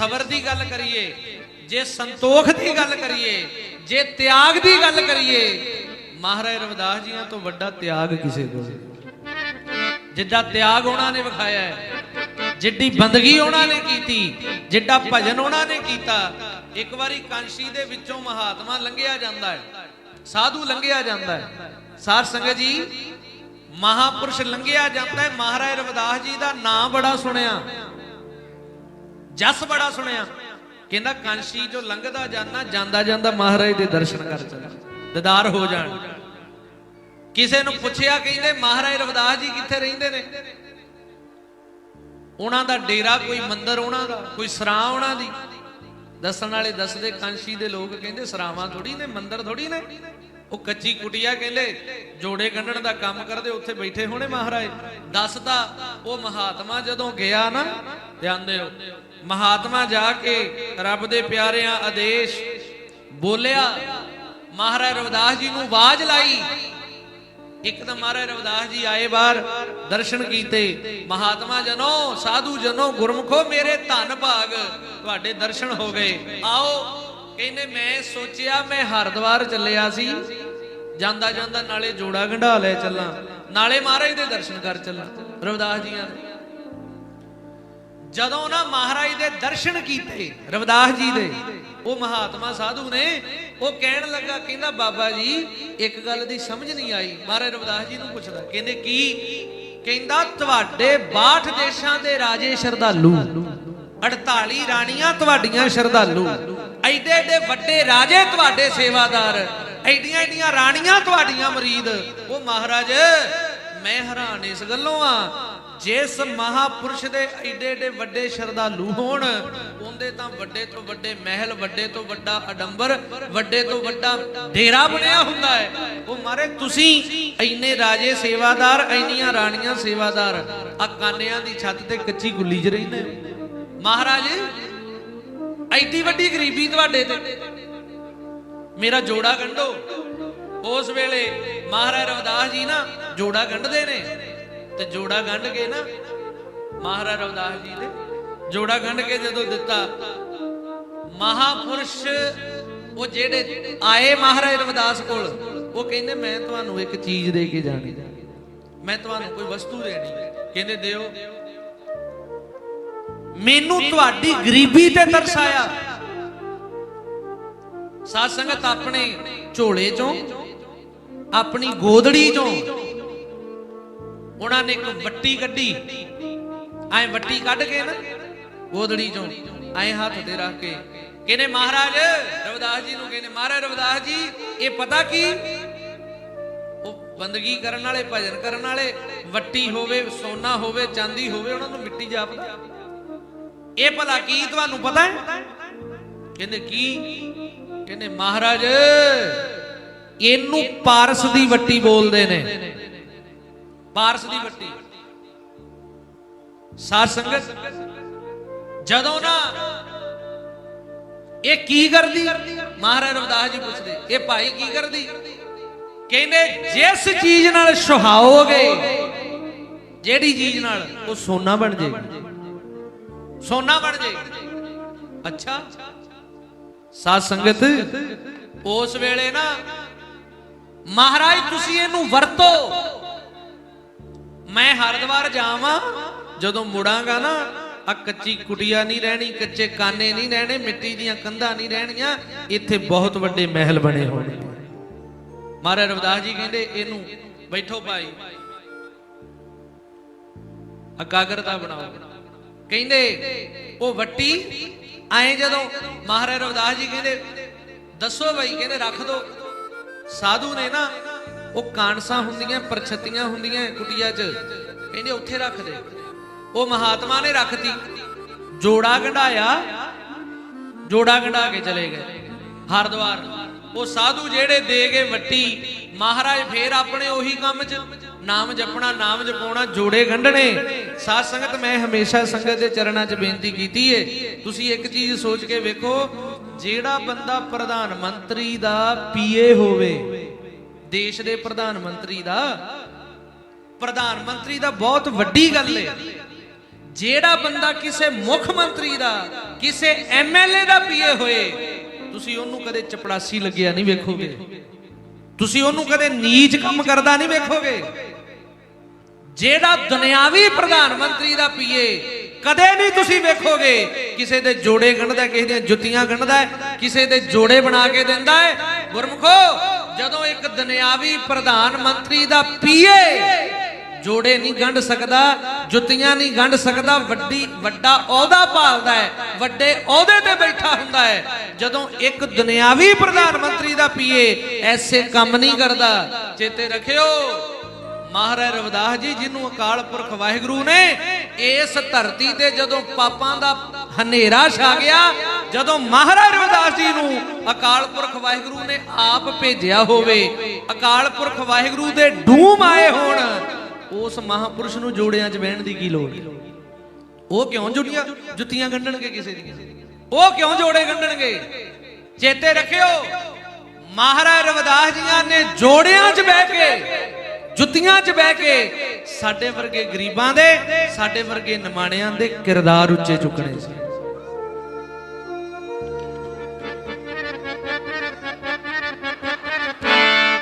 ਸਬਰ ਦੀ ਗੱਲ ਕਰੀਏ, ਜੇ ਸੰਤੋਖ ਦੀ ਗੱਲ ਕਰੀਏ, ਜੇ ਤਿਆਗ ਦੀ ਗੱਲ ਕਰੀਏ, ਮਹਾਰਾਜ ਰਵਿਦਾਸ ਜੀਆਂ ਤੋਂ ਵੱਡਾ ਤਿਆਗ ਕਿਸੇ ਕੋਲ ਜਿੱਡਾ ਤਿਆਗ ਉਹਨਾਂ ਨੇ ਵਿਖਾਇਆ ਹੈ, ਜਿੱਡੀ ਬੰਦਗੀ ਉਹਨਾਂ ਨੇ ਕੀਤੀ, ਜਿੱਡਾ ਭਜਨ ਉਹਨਾਂ ਨੇ ਕੀਤਾ, ਇੱਕ ਵਾਰੀ ਕਾਂਸ਼ੀ ਦੇ ਵਿੱਚੋਂ ਮਹਾਤਮਾ ਲੰਘਿਆ ਜਾਂਦਾ ਹੈ, ਸਾਧੂ ਲੰਘਿਆ ਜਾਂਦਾ ਹੈ। ਸਾਧ ਸੰਗਤ ਜੀ, ਮਹਾਪੁਰਸ਼ ਲੰਘਿਆ ਜਾਂਦਾ ਹੈ, ਮਹਾਰਾਜ ਰਵਿਦਾਸ ਜੀ ਦਾ ਨਾਮ ਬੜਾ ਸੁਣਿਆ। ਜਸ ਬੜਾ ਸੁਣਿਆ, ਕਹਿੰਦਾ, ਕਾਂਸ਼ੀ ਜੋ ਲੰਘਦਾ ਜਾਂਦਾ ਜਾਂਦਾ ਜਾਂਦਾ ਮਹਾਰਾਜ ਦੇ ਦਰਸ਼ਨ ਕਰ ਚੱਲ। ਦਿਦਾਰ ਹੋ ਜਾਣ। ਕਿਸੇ ਨੂੰ ਪੁੱਛਿਆ ਕਹਿੰਦੇ, ਮਹਾਰਾਜ ਰਵਿਦਾਸ ਜੀ ਕਿੱਥੇ ਰਹਿੰਦੇ ਨੇ? ਉਹਨਾਂ ਦਾ ਡੇਰਾ ਕੋਈ ਮੰਦਿਰ ਉਹਨਾਂ ਦਾ, ਕੋਈ ਸਰਾਂ ਉਹਨਾਂ ਦੀ। ਦੱਸਣ ਵਾਲੇ ਦੱਸਦੇ, ਕਾਂਸ਼ੀ ਦੇ ਲੋਕ ਕਹਿੰਦੇ, ਸਰਾਵਾਂ ਥੋੜੀ ਨੇ, ਮੰਦਿਰ ਥੋੜੀ ਨੇ। ਉਹ ਕੱਚੀ ਕੁਟਿਆ ਕਹਿੰਦੇ, ਜੋੜੇ ਗੰਢਣ ਦਾ ਕੰਮ ਕਰਦੇ, ਉੱਥੇ ਬੈਠੇ ਹੋਣੇ ਮਹਾਰਾਜ। ਦੱਸਦਾ ਉਹ ਮਹਾਤਮਾ ਜਦੋਂ ਗਿਆ ਨਾ ਜਾਂਦੇ ਹੋ ਮਹਾਤਮਾ ਜਾ ਕੇ ਰੱਬ ਦੇ ਪਿਆਰਿਆਂ ਆਦੇਸ਼ ਬੋਲਿਆ। ਮਹਾਰਾਜ ਰਵਿਦਾਸ ਜੀ ਨੂੰ ਆਵਾਜ਼ ਲਾਈ। ਇੱਕ ਤਾਂ ਮਹਾਰਾਜ ਰਵਿਦਾਸ ਜੀ ਆਏ ਬਾਹਰ, ਦਰਸ਼ਨ ਕੀਤੇ। ਮਹਾਤਮਾ ਜਨੋ, ਸਾਧੂ ਜਨੋ, ਗੁਰਮਖੋ, ਮੇਰੇ ਧੰਨ ਭਾਗ, ਤੁਹਾਡੇ ਦਰਸ਼ਨ ਹੋ ਗਏ। ਆਓ ਕਹਿੰਦੇ, ਮੈਂ ਸੋਚਿਆ ਮੈਂ ਹਰਿਦੁਆਰ ਚੱਲਿਆ ਸੀ। ਜਾਂਦਾ ਜਾਂਦਾ ਨਾਲੇ ਜੋੜਾ ਗੰਢਾ ਲੈ ਚੱਲਾਂ। ਨਾਲੇ ਮਹਾਰਾਜ ਦੇ ਦਰਸ਼ਨ ਕਰ ਚੱਲਾਂ। ਰਵਿਦਾਸ ਜੀਆਂ ਦੇ। ਜਦੋਂ ਨਾ ਮਹਾਰਾਜ ਦੇ ਦਰਸ਼ਨ ਕੀਤੇ, ਰਵਿਦਾਸ ਜੀ ਦੇ, ਉਹ ਮਹਾਤਮਾ ਸਾਧੂ ਨੇ, ਉਹ ਕਹਿਣ ਲੱਗਾ, ਕਹਿੰਦਾ, ਬਾਬਾ ਜੀ, ਇੱਕ ਗੱਲ ਦੀ ਸਮਝ ਨਹੀਂ ਆਈ। ਮਹਾਰਾਜ ਰਵਿਦਾਸ ਜੀ ਨੂੰ ਪੁੱਛਦਾ, ਕਹਿੰਦੇ, ਕੀ? ਕਹਿੰਦਾ, ਤੁਹਾਡੇ 62 ਦੇਸ਼ਾਂ ਦੇ ਰਾਜੇ ਸ਼ਰਧਾਲੂ 48 ਰਾਣੀਆਂ ਤੁਹਾਡੀਆਂ ਸ਼ਰਧਾਲੂ ਐਡੇ ਐਡੇ ਵੱਡੇ ਰਾਜੇ ਤੁਹਾਡੇ ਸੇਵਾਦਾਰ, ਐਡੀਆਂ ਐਡੀਆਂ ਰਾਣੀਆਂ ਤੁਹਾਡੀਆਂ ਮਰੀਦ। ਉਹ ਮਹਾਰਾਜ, ਮੈਂ ਹੈਰਾਨ ਇਸ ਗੱਲੋਂ ਆ, ਜਿਸ ਮਹਾਪੁਰਸ਼ ਦੇ ਏਡੇ ਏਡੇ ਵੱਡੇ ਸ਼ਰਧਾਲੂ ਹੋਣ, ਉਹਦੇ ਤਾਂ ਵੱਡੇ ਤੋਂ ਵੱਡੇ ਮਹਿਲ, ਵੱਡੇ ਤੋਂ ਵੱਡਾ ਅਡੰਬਰ, ਵੱਡੇ ਤੋਂ ਵੱਡਾ ਡੇਰਾ ਬਣਿਆ ਹੁੰਦਾ ਹੈ। ਉਹ ਮਾਰੇ ਤੁਸੀਂ ਇੰਨੇ ਰਾਜੇ ਸੇਵਾਦਾਰ, ਇੰਨੀਆਂ ਰਾਣੀਆਂ ਸੇਵਾਦਾਰ ਆ ਕਾਨਿਆਂ ਦੀ ਛੱਤ ਤੇ ਕੱਚੀ ਗੁੱਲੀ 'ਚ ਰਹਿੰਦੇ ਮਹਾਰਾਜ ਐਡੀ ਵੱਡੀ ਗਰੀਬੀ ਤੁਹਾਡੇ ਤੇ। ਮੇਰਾ ਜੋੜਾ ਗੰਢੋ। ਉਸ ਵੇਲੇ ਮਹਾਰਾਜ ਰਵਿਦਾਸ ਜੀ ਨਾ ਜੋੜਾ ਗੰਢਦੇ ਨੇ। ਤੇ ਜੋੜਾ ਗੰਢ ਕੇ ਨਾ ਮਹਾਰਾਜ ਰਵਿਦਾਸ ਜੀ ਨੇ ਜੋੜਾ ਗੰਢ ਕੇ ਜਦੋਂ ਦਿੱਤਾ। ਮਹਾਪੁਰਸ਼ ਉਹ ਜਿਹੜੇ ਆਏ ਮਹਾਰਾਜ ਰਵਿਦਾਸ ਕੋਲ, ਉਹ ਕਹਿੰਦੇ, ਮੈਂ ਤੁਹਾਨੂੰ ਇੱਕ ਚੀਜ਼ ਦੇ ਕੇ ਜਾਣੀ। ਮੈਂ ਤੁਹਾਨੂੰ ਕੋਈ ਵਸਤੂ ਦੇਣੀ। ਕਹਿੰਦੇ, ਦਿਓ। ਮੈਨੂੰ ਤੁਹਾਡੀ ਗਰੀਬੀ ਤੇ ਤਰਸ ਆਇਆ ਸਾਧ ਸੰਗਤ ਆਪਣੇ ਝੋਲੇ ਚੋਂ ਆਪਣੀ ਗੋਦੜੀ ਚੋਂ। ਉਹਨਾਂ ਨੇ ਇੱਕ ਵੱਟੀ ਕੱਢੀ। ਐ ਵੱਟੀ ਕੱਢ ਕੇ ਨਾ ਗੋਦੜੀ ਚੋਂ ਐ ਹੱਥ ਤੇ ਰੱਖ ਕੇ। ਕਹਿੰਦੇ ਮਹਾਰਾਜ ਰਵਿਦਾਸ ਜੀ ਨੂੰ ਕਹਿੰਦੇ ਮਹਾਰਾਜ ਰਵਿਦਾਸ ਜੀ ਇਹ ਪਤਾ ਕੀ? ਉਹ ਬੰਦਗੀ ਕਰਨ ਵਾਲੇ ਭਜਨ ਕਰਨ ਵਾਲੇ ਵੱਟੀ ਹੋਵੇ ਸੋਨਾ ਹੋਵੇ ਚਾਂਦੀ ਹੋਵੇ ਉਹਨਾਂ ਨੂੰ ਮਿੱਟੀ ਜਾਪਦਾ। ਇਹ ਭਲਾ ਕੀ ਤੁਹਾਨੂੰ ਪਤਾ ਹੈ? ਕਹਿੰਦੇ ਕੀ? ਕਹਿੰਦੇ ਮਹਾਰਾਜ, ਇਹਨੂੰ ਪਾਰਸ ਦੀ ਵੱਟੀ ਬੋਲਦੇ ਨੇ। ਪਾਰਸ ਦੀ ਵੱਟੀ। ਸਾਧ ਸੰਗਤ, ਜਦੋਂ ਨਾ ਇਹ ਕੀ ਕਰਦੀ? ਮਹਾਰਾਜ ਰਵਦਾਸ ਜੀ ਪੁੱਛਦੇ, ਇਹ ਭਾਈ ਕੀ ਕਰਦੀ? ਕਹਿੰਦੇ, ਜਿਸ ਚੀਜ਼ ਨਾਲ ਸੁਹਾਓਗੇ, ਜਿਹੜੀ ਚੀਜ਼ ਨਾਲ ਉਹ ਸੋਨਾ ਬਣ ਜੇ। ਸੋਨਾ ਬਣ ਜੇ। ਅੱਛਾ। ਸਾਧ ਸੰਗਤ, ਉਸ ਵੇਲੇ ਨਾ ਮਹਾਰਾਜ, ਤੁਸੀਂ ਇਹਨੂੰ ਵਰਤੋ। ਮੈਂ ਹਰਿਦੁਆਰ ਜਾਵਾਂ, ਜਦੋਂ ਮੁੜਾਂਗਾ ਨਾ ਆ ਕੱਚੀ ਕੁਟਿਆ ਨਹੀਂ ਰਹਿਣੀ, ਕੱਚੇ ਕਾਨੇ ਨਹੀਂ ਰਹਿਣੇ, ਮਿੱਟੀ ਦੀਆਂ ਕੰਧਾਂ ਨਹੀਂ ਰਹਿਣੀਆਂ, ਇੱਥੇ ਬਹੁਤ ਵੱਡੇ ਮਹਿਲ ਬਣੇ ਹੋਣੇ। ਮਹਾਰਾਜ ਰਵਿਦਾਸ ਜੀ ਕਹਿੰਦੇ, ਇਹਨੂੰ ਬੈਠੋ ਭਾਈ। ਅਕਾਗਰਤਾ ਬਣਾਓ। ਕਹਿੰਦੇ, ਉਹ ਵੱਟੀ ਐ ਜਦੋਂ ਮਹਾਰਾਜ ਰਵਿਦਾਸ ਜੀ ਕਹਿੰਦੇ, ਦੱਸੋ ਭਾਈ ਕਹਿੰਦੇ, ਰੱਖ ਦੋ। ਸਾਧੂ ਨੇ ਨਾ, ਉਹ ਕਾਂਸਾਂ ਹੁੰਦੀਆਂ, ਪਰਛਤੀਆਂ ਹੁੰਦੀਆਂ ਕੁਟੀਆਂ 'ਚ, ਕਹਿੰਦੇ, ਉੱਥੇ ਰੱਖ ਦੇ। ਉਹ ਮਹਾਤਮਾ ਨੇ ਰੱਖਤੀ। ਜੋੜਾ ਗੰਢਾਇਆ, ਜੋੜਾ ਗੰਢਾ ਕੇ ਚਲੇ ਗਏ ਹਰਦੁਆਰ। ਉਹ ਸਾਧੂ ਜਿਹੜੇ ਦੇ ਗਏ ਵੱਟੀ, ਮਹਾਰਾਜ ਫੇਰ ਆਪਣੇ ਉਹੀ ਕੰਮ 'ਚ ਨਾਮ ਜਪਣਾ, ਨਾਮ ਜਪਾਉਣਾ, ਜੋੜੇ ਗੰਢਣੇ। ਸਾਧ ਸੰਗਤ, ਮੈਂ ਹਮੇਸ਼ਾ ਸੰਗਤ ਦੇ ਚਰਨਾਂ 'ਚ ਬੇਨਤੀ ਕੀਤੀ ਏ। ਤੁਸੀਂ ਇੱਕ ਚੀਜ਼ ਸੋਚ ਕੇ ਵੇਖੋ, ਜਿਹੜਾ ਬੰਦਾ ਪ੍ਰਧਾਨ ਮੰਤਰੀ ਦਾ ਪੀਏ ਹੋਵੇ, ਦੇਸ਼ ਦੇ ਪ੍ਰਧਾਨ ਮੰਤਰੀ ਦਾ, ਪ੍ਰਧਾਨ ਮੰਤਰੀ ਦਾ ਬਹੁਤ ਵੱਡੀ ਗੱਲ ਏ। ਜਿਹੜਾ ਬੰਦਾ ਕਿਸੇ ਮੁੱਖ ਮੰਤਰੀ ਦਾ, ਕਿਸੇ ਐਮਐਲਏ ਦਾ ਪੀਏ ਹੋਏ, ਤੁਸੀਂ ਉਹਨੂੰ ਕਦੇ ਚਪੜਾਸੀ ਲੱਗਿਆ ਨਹੀਂ ਵੇਖੋਗੇ। ਤੁਸੀਂ ਉਹਨੂੰ ਕਦੇ ਨੀਚ ਕੰਮ ਕਰਦਾ ਨਹੀਂ ਵੇਖੋਗੇ। ਜਿਹੜਾ ਦੁਨਿਆਵੀ ਪ੍ਰਧਾਨ ਮੰਤਰੀ ਦਾ ਪੀਏ, ਕਦੇ ਨਹੀਂ ਤੁਸੀਂ ਵੇਖੋਗੇ, ਕਿਸੇ ਦੇ ਜੋੜੇ ਗੰਢਦਾ, ਕਿਸੇ ਦੀਆਂ ਜੁੱਤੀਆਂ ਗੰਢਦਾ, ਕਿਸੇ ਦੇ ਜੋੜੇ ਬਣਾ ਕੇ ਦਿੰਦਾ ਹੈ। ਗੁਰਮਖੋ, ਜਦੋਂ ਇੱਕ ਦੁਨਿਆਵੀ ਪ੍ਰਧਾਨ ਮੰਤਰੀ ਦਾ ਪੀਏ, ਜੋੜੇ ਨਹੀਂ ਗੰਢ ਸਕਦਾ, ਜੁੱਤੀਆਂ ਨਹੀਂ ਗੰਢ ਸਕਦਾ, ਵੱਡੀ, ਵੱਡਾ ਅਹੁਦਾ ਭਾਲਦਾ ਹੈ, ਵੱਡੇ ਅਹੁਦੇ ਤੇ ਬੈਠਾ ਹੁੰਦਾ ਹੈ। ਜਦੋਂ ਇੱਕ ਦੁਨਿਆਵੀ ਪ੍ਰਧਾਨ ਮੰਤਰੀ ਦਾ ਪੀਏ, ਐਸੇ ਕੰਮ ਨਹੀਂ ਕਰਦਾ। ਚੇਤੇ ਰੱਖਿਓ। ਮਹਾਰਾਜ ਰਵਿਦਾਸ ਜੀ ਜਿਹਨੂੰ ਅਕਾਲ ਪੁਰਖ ਵਾਹਿਗੁਰੂ ਨੇ, ਇਸ ਧਰਤੀ ਤੇ ਜਦੋਂ ਪਾਪਾਂ ਦਾ ਹਨੇਰਾ ਛਾ ਗਿਆ, ਜਦੋਂ ਮਹਾਰਾਜ ਰਵਿਦਾਸ ਜੀ ਨੂੰ ਅਕਾਲ ਪੁਰਖ ਵਾਹਿਗੁਰੂ ਨੇ ਆਪ ਭੇਜਿਆ ਹੋਵੇ, ਅਕਾਲ ਪੁਰਖ ਵਾਹਿਗੁਰੂ ਦੇ ਡੂਮ ਆਏ ਹੋਣ, ਉਸ ਮਹਾਪੁਰਸ਼ ਨੂੰ ਜੋੜਿਆਂ 'ਚ ਬਹਿਣ ਦੀ ਕੀ ਲੋੜ ਉਹ ਕਿਉਂ ਜੁੜੀਆਂ? ਜੁੱਤੀਆਂ ਗੰਢਣਗੇ ਕਿਸੇ ਦੀਆਂ। ਉਹ ਕਿਉਂ ਜੋੜੇ ਗੰਢਣਗੇ? ਚੇਤੇ ਰੱਖਿਓ, ਮਹਾਰਾਜ ਰਵਿਦਾਸ ਜੀਆਂ ਨੇ ਜੋੜਿਆਂ 'ਚ ਬਹਿ ਕੇ ਜੁੱਤੀਆਂ 'ਚ ਬਹਿ ਕੇ ਸਾਡੇ ਵਰਗੇ ਗਰੀਬਾਂ ਦੇ, ਸਾਡੇ ਵਰਗੇ ਨਿਮਾਣਿਆਂ ਦੇ ਕਿਰਦਾਰ ਉੱਚੇ ਚੁੱਕਣੇ ਸੀ।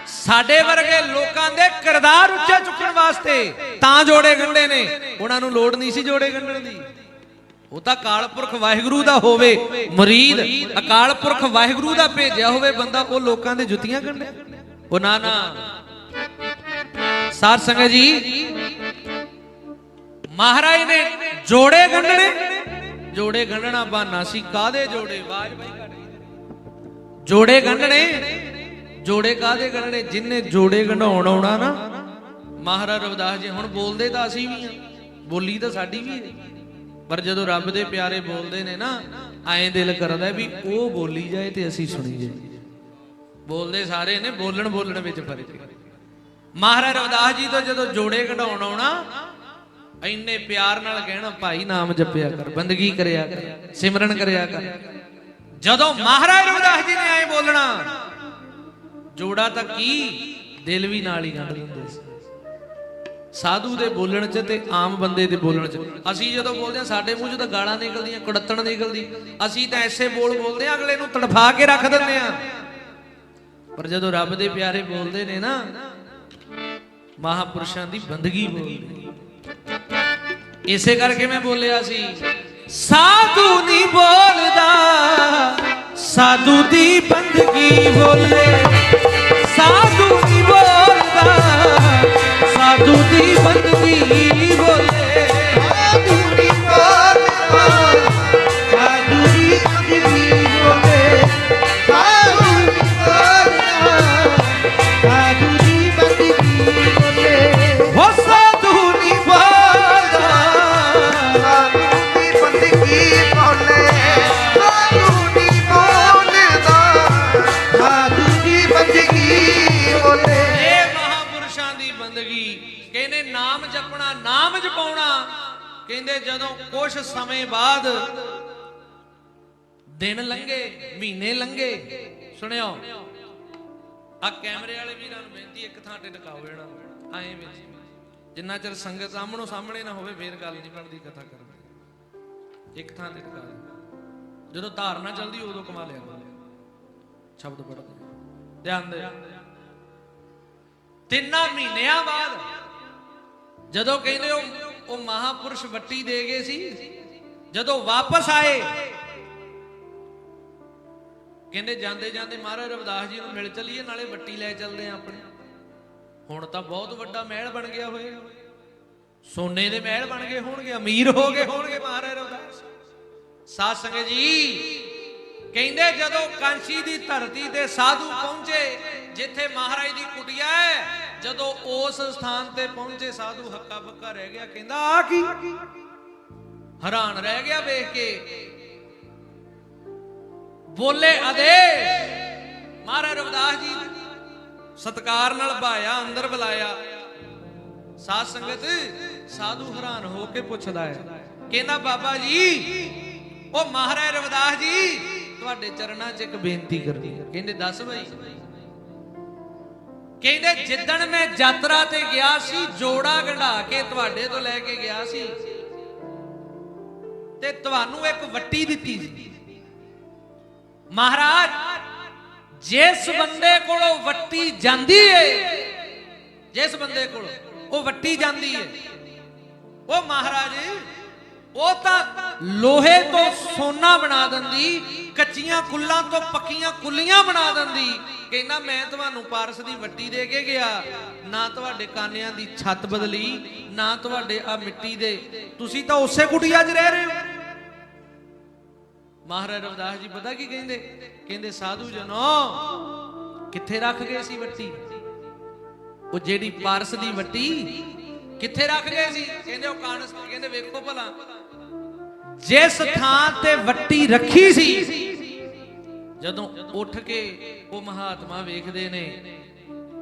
ਸਾਡੇ ਵਰਗੇ ਲੋਕਾਂ ਦੇ ਕਿਰਦਾਰ ਉੱਚੇ ਚੁੱਕਣ ਵਾਸਤੇ ਤਾਂ ਜੋੜੇ ਗੰਢੇ ਨੇ। ਉਹਨਾਂ ਨੂੰ ਲੋੜ ਨਹੀਂ ਸੀ ਜੋੜੇ ਗੰਢਣ ਦੀ। ਉਹ ਤਾਂ ਅਕਾਲ ਪੁਰਖ ਵਾਹਿਗੁਰੂ ਦਾ ਹੋਵੇ, ਮਰੀਦ ਅਕਾਲ ਪੁਰਖ ਵਾਹਿਗੁਰੂ ਦਾ ਭੇਜਿਆ ਹੋਵੇ ਬੰਦਾ, ਉਹ ਲੋਕਾਂ ਦੇ ਜੁੱਤੀਆਂ ਗੰਢੇ। ਉਹ ਨਾ ਨਾ ਸਾਧ ਸੰਗਤ ਜੀ, ਮਹਾਰਾਜ ਨੇ ਜੋੜੇ ਗੰਢਣੇ ਜੋੜੇ ਗੰਢਣਾ ਬਹਾਨਾ ਸੀ ਕਾਦੇ ਜੋੜੇ? ਆਵਾਜ਼ ਬਾਈ ਘੱਟ ਜੋੜੇ ਗੰਢਣੇ, ਜੋੜੇ ਕਾਦੇ ਗੰਢਣੇ? ਜਿਨਨੇ ਜੋੜੇ ਗੰਢਾਉਣ ਆਉਣਾ ਨਾ, ਮਹਾਰਾਜ ਰਵਿਦਾਸ ਜੀ ਹੁਣ ਬੋਲਦੇ ਤਾਂ ਅਸੀਂ ਵੀ ਆ, ਬੋਲੀ ਤਾਂ ਸਾਡੀ ਵੀ ਹੈ ਪਰ ਜਦੋਂ ਰੱਬ ਦੇ ਪਿਆਰੇ ਬੋਲਦੇ ਨੇ ਨਾ, ਐਂ ਦਿਲ ਕਰਦਾ ਵੀ ਉਹ ਬੋਲੀ ਜਾਏ ਤੇ ਅਸੀਂ ਸੁਣੀ ਜਾਏ ਬੋਲਦੇ ਸਾਰੇ ਨੇ ਬੋਲਣ ਬੋਲਣ ਵਿੱਚ ਫ਼ਰਕ। ਹੈ ਮਹਾਰਾਜ ਰਵਿਦਾਸ ਜੀ ਤੋਂ ਜਦੋਂ ਜੋੜੇ ਕਢਾਉਣ ਆਉਣਾ, ਇੰਨੇ ਪਿਆਰ ਨਾਲ ਕਹਿਣਾ, ਭਾਈ ਨਾਮ ਜਪਿਆ ਕਰ, ਬੰਦਗੀ ਕਰਿਆ ਕਰ, ਸਿਮਰਨ ਕਰਿਆ ਕਰ। ਜਦੋਂ ਮਹਾਰਾਜ ਰਵਿਦਾਸ ਜੀ ਨੇ ਐ ਬੋਲਣਾ, ਜੋੜਾ ਤਾਂ ਕੀ ਦਿਲ ਵੀ ਨਾਲ ਹੀ ਗੰਢ ਦਿੰਦੇ ਸੀ। ਸਾਧੂ ਦੇ ਬੋਲਣ 'ਚ ਤੇ ਆਮ ਬੰਦੇ ਦੇ ਬੋਲਣ 'ਚ, ਅਸੀਂ ਜਦੋਂ ਬੋਲਦੇ ਆ ਸਾਡੇ ਮੂੰਹ 'ਚ ਤਾਂ ਗਾਲਾਂ ਨਿਕਲਦੀਆਂ, ਕੁੜੱਤਣ ਨਿਕਲਦੀ। ਅਸੀਂ ਤਾਂ ਐਸੇ ਬੋਲ ਬੋਲਦੇ ਆ ਅਗਲੇ ਨੂੰ ਤੜਫਾ ਕੇ ਰੱਖ ਦਿੰਦੇ ਆ ਪਰ ਜਦੋਂ ਰੱਬ ਦੇ ਪਿਆਰੇ ਬੋਲਦੇ ਨੇ ਨਾ ਮਹਾਪੁਰਸ਼ਾਂ ਦੀ ਬੰਦਗੀ ਬੋਲਦੇ। ਇਸੇ ਕਰਕੇ ਮੈਂ ਬੋਲਿਆ ਸੀ, ਸਾਧੂ ਨਹੀਂ ਬੋਲਦਾ, ਸਾਧੂ ਦੀ ਬੰਦਗੀ ਬੋਲੇ। ਸਾਧੂ ਨਹੀਂ ਬੋਲਦਾ, ਸਾਧੂ ਦੀ ਬੰਦਗੀ ਬੋਲੇ। ਮਹਾਪੁਰਸ਼ਾਂ ਕਹਿੰਦੇ ਨਾਮ ਜਪਣਾ, ਨਾਮ ਜਪਾਉਣਾ। ਕਹਿੰਦੇ ਜਦੋਂ ਕੁਝ ਸਮੇਂ ਬਾਅਦ ਦਿਨ ਲੰਘੇ, ਮਹੀਨੇ ਲੰਘੇ, ਸੁਣਿਓ। ਆ ਕੈਮਰੇ ਵਾਲੇ ਵੀਰਾਂ ਨੂੰ ਬੇਨਤੀ ਇੱਕ ਥਾਂ ਤੇ ਟਿਕਾਓ ਇਹਨਾਂ ਨੂੰ ਐਂ ਵਿੱਚ ਜਿੰਨਾ ਚਿਰ ਸੰਗਤ ਸਾਹਮਣੋ ਸਾਹਮਣੇ ਨਾ ਹੋਵੇ, ਫੇਰ ਗੱਲ ਨਹੀਂ ਬਣਦੀ, ਕਥਾ ਕਰਨ ਦੀ। ਇੱਕ ਥਾਂ ਤੇ ਟਿਕਾ ਦਿਓ। ਜਦੋਂ ਧਾਰਨਾ ਚੱਲਦੀ, ਉਦੋਂ ਕਮਾ ਲਿਆ। ਸ਼ਬਦ ਪੜਦੇ ਧਿਆਨ ਦੇ। ਤਿੰਨਾਂ ਮਹੀਨਿਆਂ ਬਾਅਦ ਜਦੋਂ ਕਹਿੰਦੇ ਉਹ ਉਹ ਮਹਾਪੁਰਸ਼ ਵੱਟੀ ਦੇ ਗਏ ਸੀ, ਜਦੋਂ ਵਾਪਸ ਆਏ, ਕਹਿੰਦੇ ਜਾਂਦੇ ਜਾਂਦੇ ਮਹਾਰਾਜ ਰਵਿਦਾਸ ਜੀ ਨੂੰ ਮਿਲ ਚੱਲੀਏ, ਨਾਲੇ ਵੱਟੀ ਲੈ ਚੱਲਦੇ ਆ ਆਪਣੇ। ਹੁਣ ਤਾਂ ਬਹੁਤ ਵੱਡਾ ਮਹਿਲ ਬਣ ਗਿਆ ਹੋਇਆ। ਸੋਨੇ ਦੇ ਮਹਿਲ ਬਣ ਗਏ ਹੋਣਗੇ, ਅਮੀਰ ਹੋ ਗਏ ਹੋਣਗੇ ਮਹਾਰਾਜ ਰਵਿਦਾਸ। ਸਾਧ ਸੰਗਤ ਜੀ। ਕਹਿੰਦੇ ਜਦੋਂ ਕਾਂਸ਼ੀ ਦੀ ਧਰਤੀ ਤੇ ਸਾਧੂ ਪਹੁੰਚੇ, ਜਿੱਥੇ ਮਹਾਰਾਜ ਦੀ ਕੁਟਿਆ ਹੈ, ਜਦੋਂ ਉਸ ਸਥਾਨ ਤੇ ਪਹੁੰਚੇ, ਸਾਧੂ ਹੱਕਾ ਬੱਕਾ ਰਹਿ ਗਿਆ, ਕਹਿੰਦਾ, ਆ ਕੀ? ਹੈਰਾਨ ਰਹਿ ਗਿਆ ਵੇਖ ਕੇ। ਬੋਲੇ, ਆਦੇਸ਼! ਮਹਾਰਾਜ ਰਵਿਦਾਸ ਜੀ ਸਤਕਾਰ ਨਾਲ ਭਾਇਆ, ਅੰਦਰ ਬੁਲਾਇਆ। ਸਾਧ ਸੰਗਤ ਸਾਧੂ ਹੈਰਾਨ ਹੋ ਕੇ ਪੁੱਛਦਾ ਹੈ। ਕਹਿੰਦਾ, ਬਾਬਾ ਜੀ, ਉਹ ਮਹਾਰਾਜ ਰਵਿਦਾਸ ਜੀ ਤੁਹਾਡੇ ਚਰਨਾਂ 'ਚ ਇੱਕ ਬੇਨਤੀ ਕਰਦੀ ਹੈ। ਕਹਿੰਦੇ, ਦੱਸ ਬਈ। ਕਹਿੰਦੇ, ਜਿੱਦਣ ਮੈਂ ਯਾਤਰਾ ਤੇ ਗਿਆ ਸੀ, ਜੋੜਾ ਗੰਢਾ ਕੇ ਤੁਹਾਡੇ ਤੋਂ ਲੈ ਕੇ ਗਿਆ ਸੀ ਤੇ ਤੁਹਾਨੂੰ ਇੱਕ ਵੱਟੀ ਦਿੱਤੀ ਸੀ। ਮਹਾਰਾਜ, ਜਿਸ ਬੰਦੇ ਕੋਲੋਂ ਵੱਟੀ ਜਾਂਦੀ ਏ, ਜਿਸ ਬੰਦੇ ਕੋਲੋਂ ਉਹ ਵੱਟੀ ਜਾਂਦੀ ਏ। ਉਹ ਮਹਾਰਾਜ ਉਹ ਤਾਂ ਲੋਹੇ ਤੋਂ ਸੋਨਾ ਬਣਾ ਦਿੰਦੀ, ਕੱਚੀਆਂ ਕੁੱਲਾਂ ਤੋਂ ਪੱਕੀਆਂ ਕੁੱਲੀਆਂ ਬਣਾ ਦਿੰਦੀ। ਕਹਿੰਦਾ, ਮੈਂ ਤੁਹਾਨੂੰ ਪਾਰਸ ਦੀ ਵੱਟੀ ਦੇ ਕੇ ਗਿਆ। ਨਾ ਤੁਹਾਡੇ ਕਾਨਿਆਂ ਦੀ ਛੱਤ ਬਦਲੀ, ਨਾ ਤੁਹਾਡੇ ਆ ਮਿੱਟੀ ਦੇ। ਤੁਸੀਂ ਤਾਂ ਉਸੇ ਕੁਟੀਆ 'ਚ ਰਹਿ ਰਹੇ ਹੋ। ਮਹਾਰਾਜ ਰਵਿਦਾਸ ਜੀ ਪਤਾ ਕੀ ਕਹਿੰਦੇ? ਕਹਿੰਦੇ, ਸਾਧੂ ਜਨੋ, ਕਿੱਥੇ ਰੱਖ ਗਏ ਸੀ ਵੱਟੀ? ਉਹ ਜਿਹੜੀ ਪਾਰਸ ਦੀ ਵੱਟੀ ਕਿੱਥੇ ਰੱਖ ਗਏ ਸੀ? ਕਹਿੰਦੇ, ਉਹ ਕਾਨਸ ਕਹਿੰਦੇ, ਵੇਖੋ ਭਲਾ ਜਿਸ ਥਾਂ ਤੇ ਵੱਟੀ ਰੱਖੀ ਸੀ, ਜਦੋਂ ਉੱਠ ਕੇ ਉਹ ਮਹਾਤਮਾ ਵੇਖਦੇ ਨੇ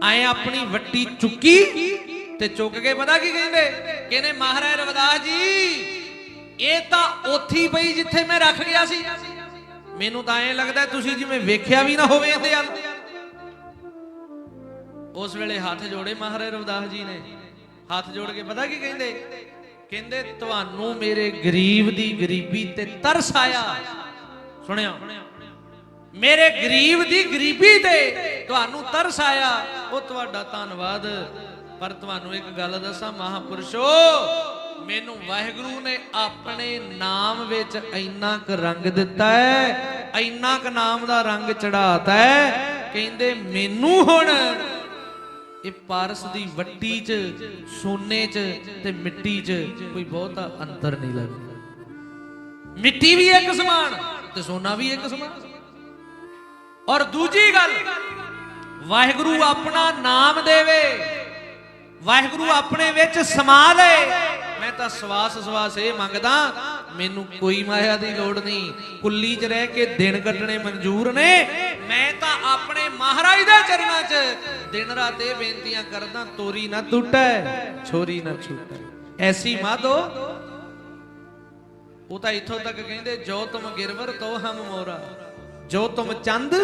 ਆਏ ਆਪਣੀ ਵੱਟੀ ਚੁੱਕੀ ਤੇ ਚੁੱਕ ਕੇ ਪਤਾ ਕੀ ਕਹਿੰਦੇ? ਕਹਿੰਦੇ, ਮਹਾਰਾਜ ਰਵਦਾਸ ਜੀ, ਇਹ ਤਾਂ ਉੱਥੀ ਪਈ ਜਿੱਥੇ ਮੈਂ ਰੱਖ ਗਿਆ ਸੀ। ਮੈਨੂੰ ਤਾਂ ਐਂ ਲੱਗਦਾ ਤੁਸੀਂ ਜਿਵੇਂ ਵੇਖਿਆ ਵੀ ਨਾ ਹੋਵੇ ਇਹਦੇ ਵੱਲ। ਉਸ ਵੇਲੇ ਹੱਥ ਜੋੜੇ ਮਹਾਰਾਜ ਰਵਦਾਸ ਜੀ ਨੇ। ਹੱਥ ਜੋੜ ਕੇ ਪਤਾ ਕੀ ਕਹਿੰਦੇ? ਕਹਿੰਦੇ, ਤੁਹਾਨੂੰ ਮੇਰੇ ਗਰੀਬ ਦੀ ਗਰੀਬੀ ਤੇ ਤਰਸ ਆਇਆ। ਸੁਣਿਆ? ਮੇਰੇ ਗਰੀਬ ਦੀ ਗਰੀਬੀ ਤੇ ਤੁਹਾਨੂੰ ਤਰਸ ਆਇਆ। ਉਹ ਤੁਹਾਡਾ ਧੰਨਵਾਦ। ਪਰ ਤੁਹਾਨੂੰ ਇੱਕ ਗੱਲ ਦੱਸਾਂ, ਮਹਾਪੁਰਸ਼ੋ, ਮੈਨੂੰ ਵਾਹਿਗੁਰੂ ਨੇ ਆਪਣੇ ਨਾਮ ਵਿੱਚ ਇੰਨਾ ਕੁ ਰੰਗ ਦਿੱਤਾ ਹੈ, ਇੰਨਾ ਕੁ ਨਾਮ ਦਾ ਰੰਗ ਚੜਾਤਾ ਹੈ, ਕਹਿੰਦੇ, ਮੈਨੂੰ ਹੁਣ ਇਹ ਪਾਰਸ ਦੀ ਵੱਟੀ 'ਚ, ਸੋਨੇ 'ਚ ਤੇ ਮਿੱਟੀ 'ਚ ਕੋਈ ਬਹੁਤਾ ਅੰਤਰ ਨਹੀਂ ਲੱਗਦਾ। ਮਿੱਟੀ ਵੀ ਇੱਕ ਸਮਾਨ ਤੇ ਸੋਨਾ ਵੀ ਇੱਕ ਸਮਾਨ। ਔਰ ਦੂਜੀ ਗੱਲ, ਵਾਹਿਗੁਰੂ ਆਪਣਾ ਨਾਮ ਦੇਵੇ, ਵਾਹਿਗੁਰੂ ਆਪਣੇ ਵਿੱਚ ਸਮਾ ਲੈ। ਮੈਂ ਤਾਂ ਸਵਾਸ ਸਵਾਸ ਇਹ ਮੰਗਦਾ ਮੈਨੂੰ ਕੋਈ ਮਾਇਆ ਦੀ ਲੋੜ ਨਹੀਂ। ਕੁੱਲੀ 'ਚ ਰਹਿ ਕੇ ਦਿਨ ਕੱਟਣੇ ਮਨਜ਼ੂਰ ਨੇ। ਮੈਂ ਤਾਂ ਆਪਣੇ ਮਹਾਰਾਜ ਦੇ ਚਰਨਾਂ 'ਚ ਦਿਨ ਰਾਤ ਇਹ ਬੇਨਤੀਆਂ ਕਰਦਾ, ਤੋਰੀ ਨਾ ਟੁੱਟੈ, ਛੋਰੀ ਨਾ ਛੂਟੈ। ਐਸੀ ਮਾਧੋ, ਉਹ ਤਾਂ ਇੱਥੋਂ ਤੱਕ ਕਹਿੰਦੇ, ਜੋ ਤੁਮ ਗਿਰਵਰ ਤੋ ਹਮ ਮੋਰਾ। ਜੋ ਤੁਮ ਚੰਦ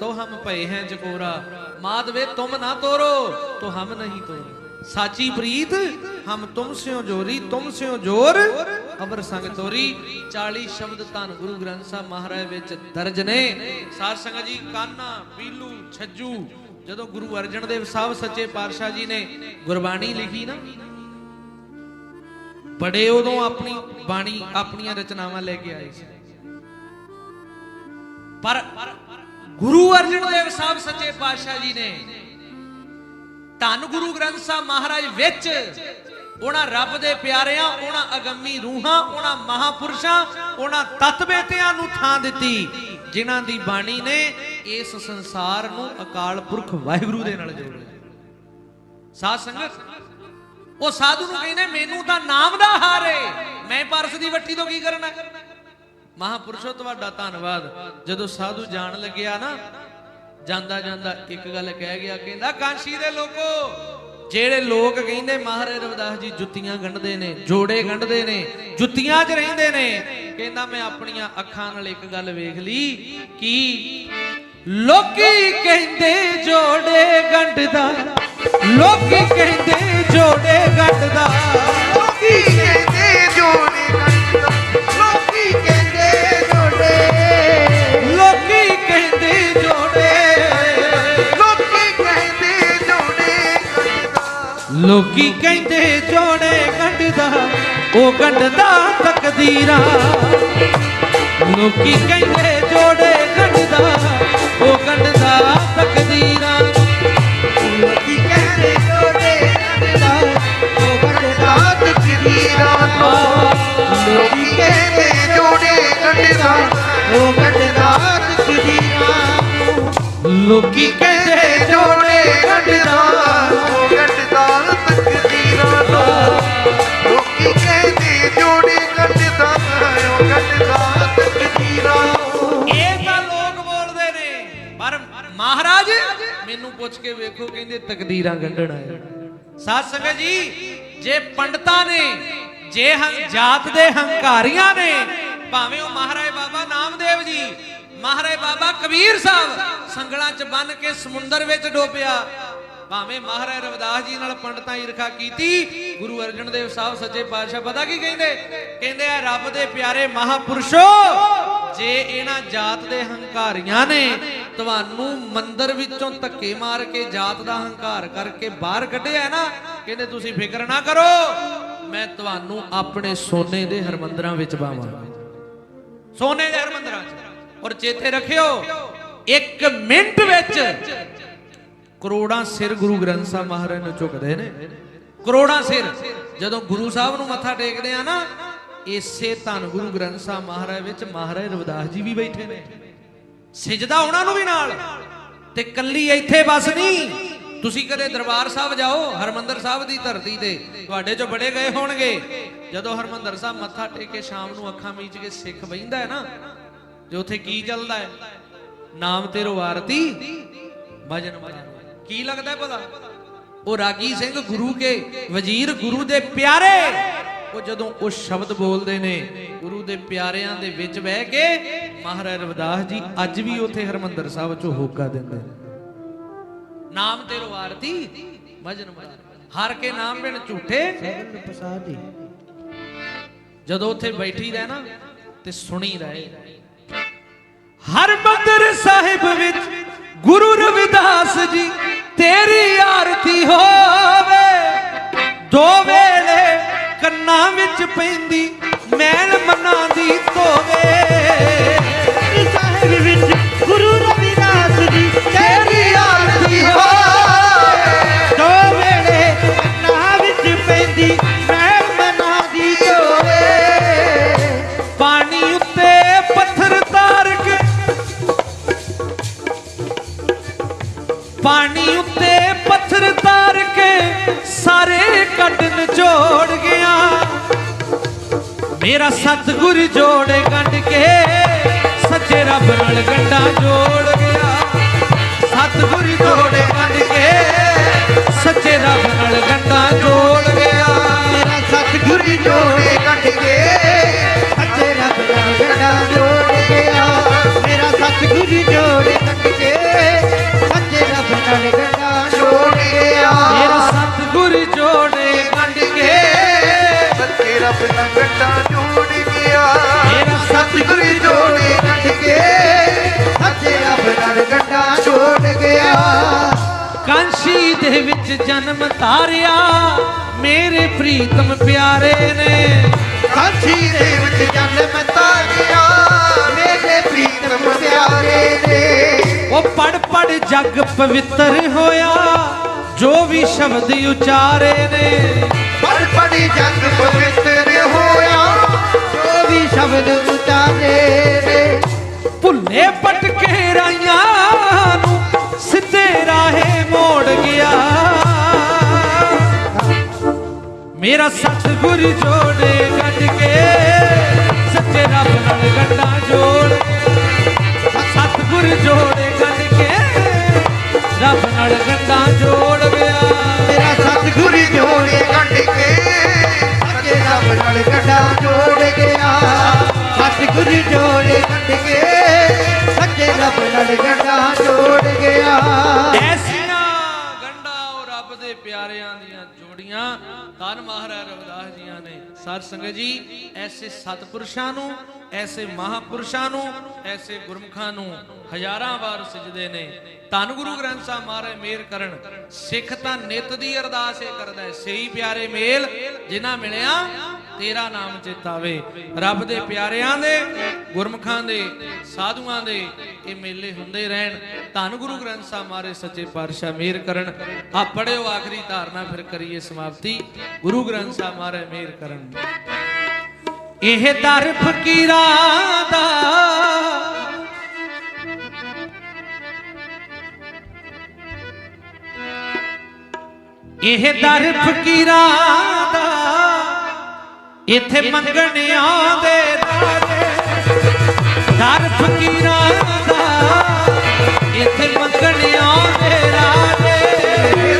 ਤੋ ਹਮ ਭਏ ਹੈ ਚਕੋਰਾ। ਮਾਧਵੇ, ਤੁਮ ਨਾ ਤੋਰੋ, ਤੋ ਹਮ ਨਹੀਂ ਤੋਰੇ। ਸਾਚੀ ਪ੍ਰੀਤ, ਹਮ ਤੁਮ ਸਿਓ ਜੋਰੀ, ਤੁਮ ਸਿਓ ਜੋਰ। ਅਮਰ ਸੰਗ ਤੋਰੀ। 40 ਸ਼ਬਦ ਧੰਨ ਗੁਰੂ ਗ੍ਰੰਥ ਸਾਹਿਬ ਮਹਾਰਾਜ ਵਿੱਚ ਦਰਜ ਨੇ। ਸਾਧ ਸੰਗਤ ਜੀ, ਕਾਨਾ ਪੀਲੂ ਛੱਜੂ, ਜਦੋਂ ਗੁਰੂ ਅਰਜਨ ਦੇਵ ਸਾਹਿਬ ਸੱਚੇ ਪਾਤਸ਼ਾਹ ਜੀ ਨੇ ਗੁਰਬਾਣੀ ਲਿਖੀ ਨਾ, ਬੜੇ ਉਦੋਂ ਆਪਣੀ ਬਾਣੀ, ਆਪਣੀਆਂ ਰਚਨਾਵਾਂ ਲੈ ਕੇ ਆਏ ਸੀ। ਪਰ ਗੁਰੂ ਅਰਜਨ ਦੇਵ ਸਾਹਿਬ ਸੱਚੇ ਪਾਤਸ਼ਾਹ ਜੀ ਨੇ ਧੰਨ ਗੁਰੂ ਗ੍ਰੰਥ ਸਾਹਿਬ ਮਹਾਰਾਜ ਵਿੱਚ ਉਹਨਾਂ ਰੱਬ ਦੇ ਪਿਆਰਿਆਂ, ਉਹਨਾਂ ਅਗੰਮੀ ਰੂਹਾਂ, ਉਹਨਾਂ ਮਹਾਪੁਰਸ਼ਾਂ, ਉਹਨਾਂ ਤਤਵੇਤਿਆਂ ਨੂੰ ਥਾਂ ਦਿੱਤੀ, ਜਿਨ੍ਹਾਂ ਦੀ ਬਾਣੀ ਨੇ ਇਸ ਸੰਸਾਰ ਨੂੰ ਅਕਾਲ ਪੁਰਖ ਵਾਹਿਗੁਰੂ ਦੇ ਨਾਲ ਜੋੜਿਆ। ਸਾਧ ਸੰਗਤ, ਉਹ ਸਾਧੂ ਨੂੰ ਕਹਿੰਦੇ, ਮੈਨੂੰ ਤਾਂ ਨਾਮ ਦਾ ਹਾਰ ਏ। ਮੈਂ ਪਰਸ ਦੀ ਵੱਟੀ ਤੋਂ ਕੀ ਕਰਨਾ? ਮਹਾਪੁਰਸ਼ੋ, ਤੁਹਾਡਾ ਧੰਨਵਾਦ। ਜਦੋਂ ਸਾਧੂ ਜਾਣ ਲੱਗਿਆ ਨਾ ਜਾਂਦਾ ਜਾਂਦਾ ਇੱਕ ਗੱਲ ਕਹਿ ਗਿਆ, ਕਹਿੰਦਾ, ਕਾਂਸ਼ੀ ਦੇ ਲੋਕੋ ਜਿਹੜੇ ਲੋਕ ਕਹਿੰਦੇ ਮਹਾਰਾਜ ਰਵਿਦਾਸ ਜੀ ਜੁੱਤੀਆਂ ਗੰਢਦੇ ਨੇ, ਜੋੜੇ ਗੰਢਦੇ ਨੇ, ਜੁੱਤੀਆਂ 'ਚ ਰਹਿੰਦੇ ਨੇ, ਕਹਿੰਦਾ ਮੈਂ ਆਪਣੀਆਂ ਅੱਖਾਂ ਨਾਲ ਇੱਕ ਗੱਲ ਵੇਖ ਲਈ ਕਿ ਲੋਕੀ ਕਹਿੰਦੇ ਜੋੜੇ ਗੰਢਦਾ, ਲੋਕੀ ਕਹਿੰਦੇ ਜੋੜੇ ਗੰਢਦਾ। ਲੋਕੀ ਕਹਿੰਦੇ ਜੋੜੇ ਕੱਢਦਾ ਉਹ ਕੱਢਦਾ ਤਕਦੀਰਾਂ। ਲੋਕੀ ਕਹਿੰਦੇ ਜੋੜੇ ਗੰਢਦਾ ਉਹ ਗੰਢਦਾ ਤਕਦੀਰਾਂ। ਲੋਕੀ ਕਹਿੰਦੇ ਜੋੜੇ ਕੰਡਾ ਉਹ ਕੰਡਾ ਤਕਦੀਰਾਂ। ਲੋਕੀ ਕਹਿੰਦੇ ਜੋੜੇ ਕੰਡਾ ਉਹ ਕੰਡਾ ਤਕਦੀਰਾਂ। ਲੋਕੀ ਤਕਦੀਰਾਂ ਗੰਢਣ ਆਏ ਸਾਧ ਸੰਗਤ ਜੀ, ਜੇ ਪੰਡਤਾਂ ਨੇ, ਜੇ ਜਾਤ ਦੇ ਹੰਕਾਰੀਆਂ ਨੇ, ਭਾਵੇਂ ਉਹ ਮਹਾਰਾਜ ਬਾਬਾ ਨਾਮਦੇਵ ਜੀ, ਮਹਾਰਾਜ ਬਾਬਾ ਕਬੀਰ ਸਾਹਿਬ ਸੰਗਲਾਂ 'ਚ ਬੰਨ ਕੇ ਸਮੁੰਦਰ ਵਿੱਚ ਡੋਬਿਆ, ਭਾਵੇਂ ਮਹਾਰਾਜ ਰਵਿਦਾਸ ਜੀ ਨਾਲ ਪੰਡਤਾਂ ਈਰਖਾ ਕੀਤੀ, ਗੁਰੂ ਅਰਜਨ ਦੇਵ ਸਾਹਿਬ ਸੱਚੇ ਪਾਤਸ਼ਾਹ ਪਤਾ ਕੀ ਕਹਿੰਦੇ? ਕਹਿੰਦੇ ਆ, ਰੱਬ ਦੇ ਪਿਆਰੇ ਮਹਾਪੁਰਸ਼ੋ, ਜੇ ਇਹਨਾਂ ਜਾਤ ਦੇ ਹੰਕਾਰੀਆਂ ਨੇ ਤੁਹਾਨੂੰ ਮੰਦਰ ਵਿੱਚੋਂ ਧੱਕੇ ਮਾਰ ਕੇ, ਜਾਤ ਦਾ ਹੰਕਾਰ ਕਰਕੇ ਬਾਹਰ ਕੱਢਿਆ ਨਾ, ਕਹਿੰਦੇ ਤੁਸੀਂ ਫਿਕਰ ਨਾ ਕਰੋ। ਮੈਂ ਤੁਹਾਨੂੰ ਆਪਣੇ ਸੋਨੇ ਦੇ ਹਰਮੰਦਰਾਂ ਵਿੱਚ ਪਾਵਾਂ। ਸੋਨੇ ਦੇ ਹਰਮੰਦਰਾਂ 'ਚ। ਔਰ ਚੇਤੇ ਰੱਖਿਓ, ਇੱਕ ਮਿੰਟ ਵਿੱਚ ਕਰੋੜਾਂ ਸਿਰ ਗੁਰੂ ਗ੍ਰੰਥ ਸਾਹਿਬ ਮਹਾਰਾਜ ਨੂੰ ਝੁਕਦੇ ਨੇ। ਕਰੋੜਾਂ ਸਿਰ। ਜਦੋਂ ਗੁਰੂ ਸਾਹਿਬ ਨੂੰ ਮੱਥਾ ਟੇਕਦੇ ਆ ਨਾ, ਇਸੇ ਧੰਨ ਗੁਰੂ ਗ੍ਰੰਥ ਸਾਹਿਬ ਮਹਾਰਾਜ ਵਿੱਚ ਮਹਾਰਾਜ ਰਵਿਦਾਸ ਜੀ ਵੀ ਬੈਠੇ ਨੇ। ਸਿਜਦਾ ਉਹਨਾਂ ਨੂੰ ਵੀ ਨਾਲ। ਤੇ ਕੱਲੀ ਇੱਥੇ ਬਸ ਨਹੀਂ। ਤੁਸੀਂ ਕਦੇ ਦਰਬਾਰ ਸਾਹਿਬ ਜਾਓ, ਹਰਮੰਦਰ ਸਾਹਿਬ ਦੀ ਧਰਤੀ ਤੇ। ਤੁਹਾਡੇ ਚੋਂ ਬੜੇ ਗਏ ਹੋਣਗੇ। ਜਦੋਂ ਹਰਮੰਦਰ ਸਾਹਿਬ ਮੱਥਾ ਟੇਕ ਕੇ ਸ਼ਾਮ ਨੂੰ ਅੱਖਾਂ ਮੀਚ ਕੇ ਸਿੱਖ ਬੈਂਦਾ ਹੈ ਨਾ, ਤੇ ਉੱਥੇ ਕੀ ਚੱਲਦਾ ਹੈ? ਨਾਮ ਤੇਰੋ ਆਰਤੀ ਭਜਨ ਮਨ। ਕੀ ਲੱਗਦਾ ਹੈ ਭਲਾ? ਉਹ ਰਾਗੀ ਸਿੰਘ ਗੁਰੂ ਕੇ ਵਜ਼ੀਰ ਗੁਰੂ ਦੇ ਪਿਆਰੇ। ਉਹ ਜਦੋਂ ਉਹ ਸ਼ਬਦ ਬੋਲਦੇ ਨੇ, ਗੁਰੂ ਦੇ ਪਿਆਰਿਆਂ ਦੇ ਵਿੱਚ ਬਹਿ ਕੇ ਮਹਾਰਾਜ ਰਵਿਦਾਸ ਜੀ, ਅੱਜ ਵੀ ਉੱਥੇ ਹਰਮੰਦਰ ਸਾਹਿਬ ਚੋਂ ਹੋਕਾ ਦਿੰਦੇ ਨਾਮ ਤੇਰੋ ਆਰਤੀ, ਭਜਨ ਮਨ ਹਰ ਕੇ ਨਾਮ ਬਿਨ ਝੂਠੇ। ਸਗਲ ਪਸਾਦੀ ਜਦੋਂ ਉੱਥੇ ਬੈਠੀ ਰਹਿ ਨਾ, ਤੇ ਸੁਣੀ ਰਹੇ। ਹਰਮੰਦਰ ਸਾਹਿਬ ਵਿੱਚ ਗੁਰੂ ਰਵਿਦਾਸ ਜੀ, ਤੇਰੀ ਆਰਤੀ ਹੋਵੇ। ਦੋ ਵੇਲੇ ਕੰਨਾਂ ਵਿੱਚ ਪੈਂਦੀ ਮੈਲ ਮਨਾਂ ਦੀ ਧੋਵੇ ਸਾਹਿਬ ਵਿੱਚ ਗੁਰੂ ਰਵਿਦਾਸ ਜੀ ਤੇਰੀ ਆਰਤੀ ਹੋਵੇ। ਦੋ ਵੇਲੇ ਨਾ ਵਿੱਚ ਪੈਂਦੀ ਮੈਂ ਮਨਾ ਦੀ ਢੋਵੇ ਪਾਣੀ ਉੱਤੇ ਪੱਥਰ ਤਾਰ ਕੇ ਪਾਣੀ ਉੱਤੇ ਪੱਥਰ ਤਾਰ ਕੇ ਸਾਰੇ ਕੱਢ ਨਿਚੋੜ ਗਿਆ ਮੇਰਾ ਸਤਿਗੁਰ ਜੋੜ ਗੰਢ ਕੇ, ਸੱਚੇ ਰੱਬ ਨਾਲ ਗੰਢਾ ਜੋੜ ਗਿਆ। ਸਤਿਗੁਰ ਜੋੜ ਗੰਢ ਕੇ, ਸੱਚੇ ਰੱਬ ਨਾਲ ਗੰਢਾ ਜੋੜ ਗਿਆ। ਮੇਰਾ ਸਤਿਗੁਰ ਜੋੜੇ ਕੱਢ ਕੇ ਅੱਛੇ ਰੱਬ ਦਾ ਗੜਾ ਜੋੜ ਗਿਆ। ਮੇਰਾ ਸਤਿਗੁਰ ਜੋੜ ਕੱਟ ਕੇ, ਸੱਚੇ ਰੱਬ ਨਾਲ ਰੱਬ ਨਾਲ ਗੱਡਾ ਜੋੜ ਗਿਆ। ਮੇਰਾ ਸਤਿਗੁਰ ਜੋੜੇ ਕੱਢ ਕੇ ਸੱਚੇ ਰੱਬ ਨਾਲ ਗੜਾ ਜੋੜ ਗਿਆ। ਕਾਂਸ਼ੀ ਦੇ ਵਿੱਚ ਜਨਮ ਧਾਰਿਆ ਮੇਰੇ ਪ੍ਰੀਤਮ ਪਿਆਰੇ ਨੇ। ਕਾਂਛੀ ਦੇ ਵਿੱਚ ਜਨਮ ਤਾਰਿਆ। ਮੇਰੇ ਪ੍ਰੀਤਮ ਪਿਆਰੇ ਨੇ। ਉਹ ਪੜ ਪੜ ਜਗ ਪਵਿੱਤਰ ਹੋਇਆ। ਜੋ ਵੀ ਸ਼ਬਦ ਉਚਾਰੇ ਨੇ। ਪੜ ਪੜੀ ਜਗ ਪਵਿੱਤਰ ਸ਼ਬਦ ਉਚਾਰੇ ਨੇ। ਭੁੱਲੇ ਪਟਕੇ ਰਾਈਆਂ ਨੂੰ, ਸਿੱਧੇ ਰਾਹੇ ਮੋੜ ਗਿਆ। ਮੇਰਾ ਸਤਿਗੁਰ ਜੋੜੇ ਗੱਡ ਕੇ। ਸਾਧ ਸੰਗਤ ਜੀ, ਐਸੇ ਸਤਪੁਰਸ਼ਾਂ ਨੂੰ, ਐਸੇ ਮਹਾਪੁਰਸ਼ਾਂ ਨੂੰ, ਐਸੇ ਗੁਰਮੁਖਾਂ ਨੂੰ ਹਜ਼ਾਰਾਂ ਵਾਰ ਸਜਦੇ ਨੇ। ਧੰਨ ਗੁਰੂ ਗ੍ਰੰਥ ਸਾਹਿਬ ਮਹਾਰਾਜ, ਮੇਰ ਕਰਨ। ਸਿੱਖ ਤਾਂ ਨਿਤ ਦੀ ਅਰਦਾਸ ਇਹ ਕਰਦਾ ਸਹੀ ਪਿਆਰੇ ਮੇਲ, ਜਿਨ੍ਹਾਂ ਮਿਲਿਆ, ਤੇਰਾ ਨਾਮ ਚਿਤਾਵੇ ਰੱਬ ਦੇ ਪਿਆਰਿਆਂ ਦੇ, ਗੁਰਮੁਖਾਂ ਦੇ, ਸਾਧੂਆਂ ਦੇ ਇਹ ਮੇਲੇ ਹੁੰਦੇ ਰਹਿਣ। ਧੰਨ ਗੁਰੂ ਗ੍ਰੰਥ ਸਾਹਿਬ ਮਾਰੇ ਸੱਚੇ ਪਾਤਸ਼ਾਹ ਮੇਰ ਕਰਨ। ਆ ਪੜਿਓ ਆਖਰੀ ਧਾਰਨਾ ਫਿਰ ਕਰੀਏ ਸਮਾਪਤੀ। ਗੁਰੂ ਗ੍ਰੰਥ ਸਾਹਿਬ ਮਹਾਰਾਜ, ਮੇਰ ਕਰਨ। ਇਹ ਦਰ ਫਕੀਰਾਂ ਦਾ ਇਹ ਦਰ ਫਕੀਰਾਂ ਦਾ ਇੱਥੇ ਮੰਗਣ ਆਉਂਦੇ ਰਾਜੇ। ਦਰ ਫਕੀਰਾਂ ਦਾ ਇੱਥੇ ਮੰਗਣ ਆਉਂਦੇ ਰਾਜੇ।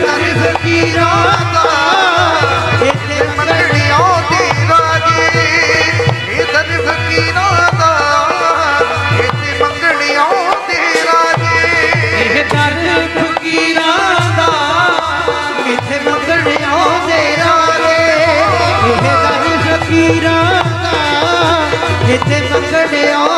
ਦਰ ਫਕੀਰਾਂ ਦਾ ਤੇ ਪਕੜਿਓ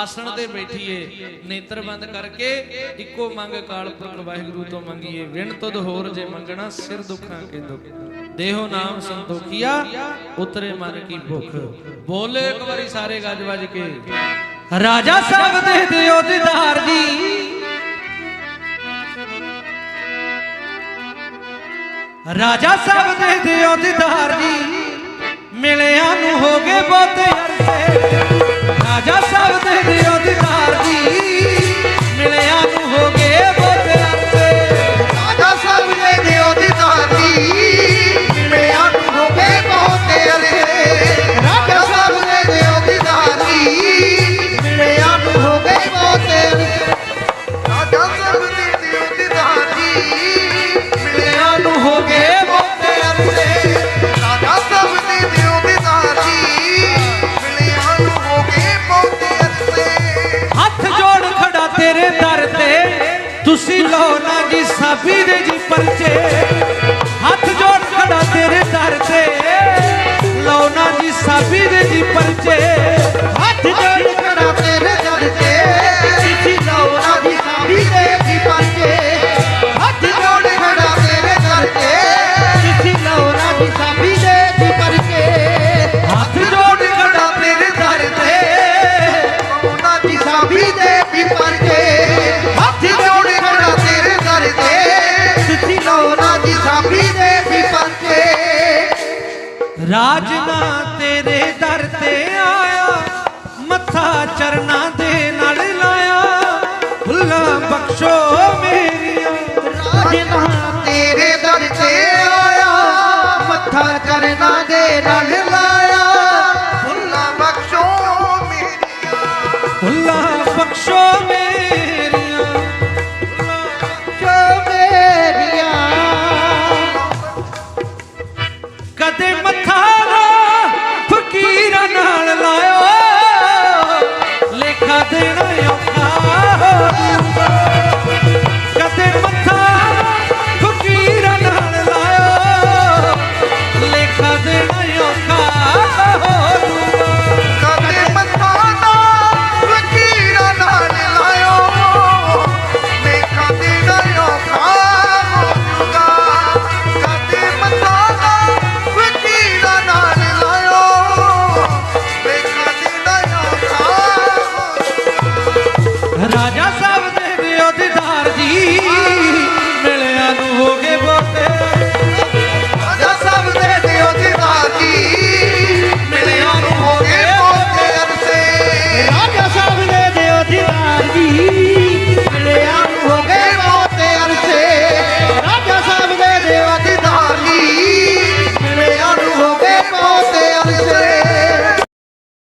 ਆਸਣ ਤੇ ਬੈਠੀਏ ਨੇਤਰ ਬੰਦ ਕਰਕੇ ਇੱਕੋ ਮੰਗ ਕਾਲ ਪੁਰਖ ਵਾਹਿਗੁਰੂ ਤੋਂ ਮੰਗੀਏ, ਵਿਣ ਤਦ ਹੋਰ ਜੇ ਮੰਗਣਾ ਸਿਰ ਦੁੱਖਾਂ ਕੇ ਦੁੱਖ। ਦੇਹੋ ਨਾਮ ਸੰਤੋਖੀਆ, ਉਤਰੇ ਮਨ ਕੀ ਭੁੱਖ। ਬੋਲੇ ਇੱਕ ਵਾਰੀ ਸਾਰੇ ਗੱਜ ਵੱਜ ਕੇ। ਰਾਜਾ ਸਾਹਿਬ ਦੇ ਦਿਓ ਜੀ। ਰਾਜਾ ਸਾਹਿਬ ਦੇ ਦਿਓ ਦਿਦਾਰ ਜੀ। ਮਿਲਿਆ ਨੂੰ ਹੋ ਗਏ ਬਹੁਤੇ ਅਰਸੇ। ਪਾਪੀ ਦੇ ਜੀ ਪਰਚੇ, ਹੱਥ ਜੋੜ ਖੜਾ ਤੇਰੇ ਦਰ ਤੇ। ਲਾਉਣਾ ਜੀ ਸਾਬੀ ਦੇ ਜੀ ਪਰਚੇ, ਹੱਥ ਜੋੜ ਚਰਨਾਂ ਦੇ ਨਾਲ ਲਾਇਆ। ਭੁੱਲਾ ਬਖਸ਼ੋ ਮੇਰੀਆਂ। ਰਾਜਨਾ ਤੇਰੇ ਦਰ ਤੇ ਆਇਆ। ਮੱਥਾ ਚਰਨਾਂ ਦੇ ਨਾਲ ਲਾਇਆ।